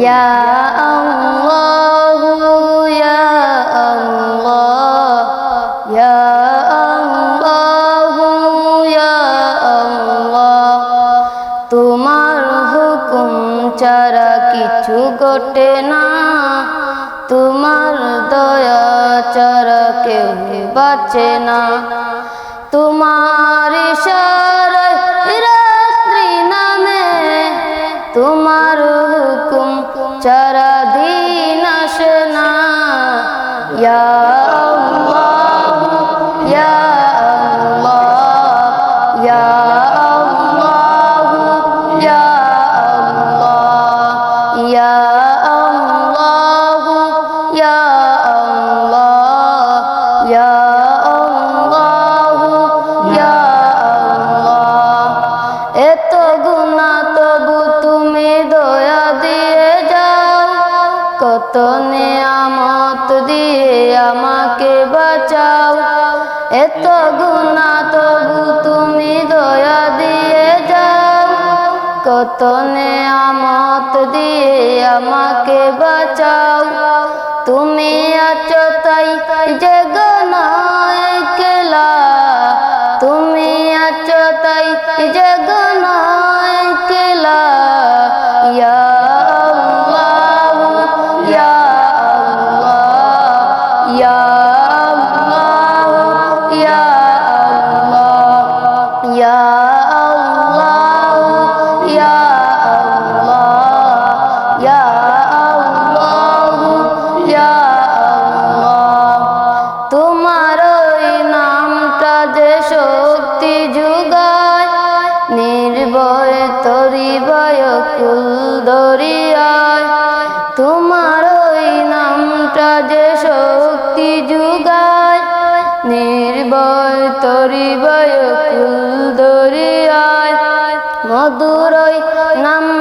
ইয়া আল্লাহু ইয়া আল্লাহ ইয়া আল্লাহু ইয়া আল্লাহ তোমার হুকুম ছাড়া কিছু ঘটে না। তোমার দয়া ছাড়া কেউ বাঁচে না। তোমার ইশারায় ছাড়া দিন আসে না। ইয়া আল্লাহ ইয়া কত নিয়ামত দিয়ে আমাকে বাঁচাও। এত গুণা তবু তুমি দয়া দিয়ে যাও। কত নিয়ামত দিয়ে আমাকে বাঁচাও। তুমি কুল দরিয়ায় তোমার ওই নামটা যে শক্তি যুগায় নির্ভয় তরি কুল দরিয়ায় মধুরই নাম